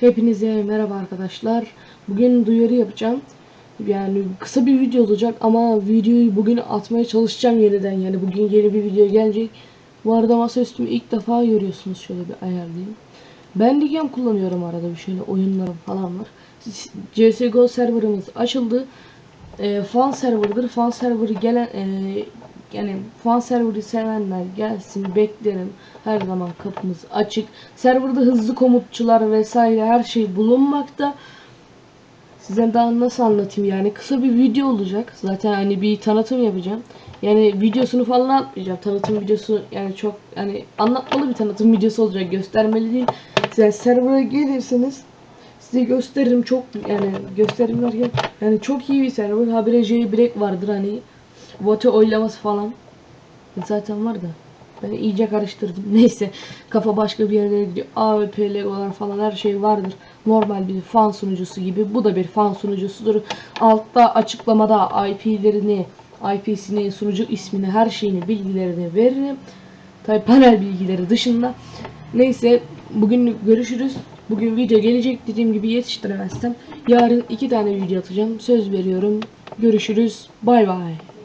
Hepinize merhaba arkadaşlar. Bugün duyuru yapacağım. Yani kısa bir video olacak ama videoyu bugün atmaya çalışacağım yeniden. Yani bugün yeni bir video gelecek. Bu arada masaüstümü ilk defa görüyorsunuz. Şöyle bir ayarlayayım. Ben Ligem kullanıyorum arada bir şöyle oyunlarım falan var. CSGO serverımız açıldı. E, fan serverdır. Fan serverı gelen e, yani fan serverı sevenler gelsin beklerim. Her zaman kapımız açık. Serverda hızlı komutçular vesaire her şey bulunmakta. Size daha nasıl anlatayım yani kısa bir video olacak. Zaten hani bir tanıtım yapacağım. Yani videosunu falan atmayacağım. Tanıtım videosu yani çok yani anlatmalı bir tanıtım videosu olacak. Göstermeli değil. Size server'a gelirseniz size gösteririm çok yani gösteririm derken yani çok iyi bir server. Habire jailbreak vardır hani vote oylaması falan. Zaten var da ben iyice karıştırdım. Neyse kafa başka bir yerlere gidiyor. AWP, Legolar falan her şey vardır. Normal bir fan sunucusu gibi. Bu da bir fan sunucusudur. Altta açıklamada IP'lerini, IP'sini, sunucu ismini, her şeyini, bilgilerini veririm. Tabi panel bilgileri dışında. Neyse bugün görüşürüz. Bugün video gelecek dediğim gibi yetiştiremezsem yarın iki tane video atacağım. Söz veriyorum. Görüşürüz. Bay bay.